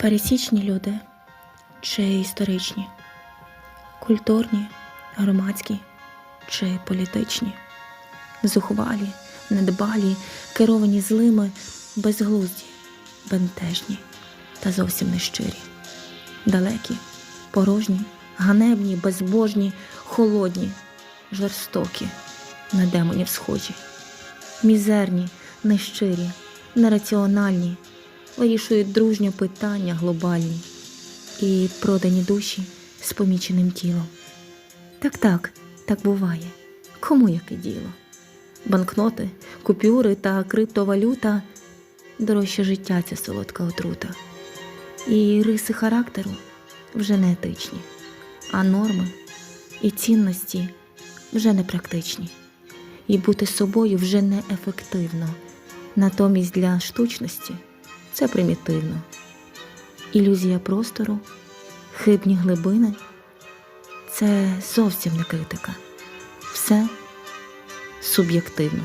Пересічні люди чи історичні, культурні, громадські чи політичні, зухвалі, недбалі, керовані злими, безглузді, бентежні та зовсім нещирі, далекі, порожні, ганебні, безбожні, холодні, жорстокі, на демонів схожі, мізерні, нещирі, нераціональні, вирішують дружньо питання глобальні і продані душі з поміченим тілом. Так, так, так буває. Кому яке діло? Банкноти, купюри та криптовалюта дорожче життя ця солодка отрута. І риси характеру вже не етичні, а норми і цінності вже не практичні. І бути собою вже не ефективно. Натомість для штучності це примітивно. Ілюзія простору, хибні глибини це зовсім не критика. Все суб'єктивно.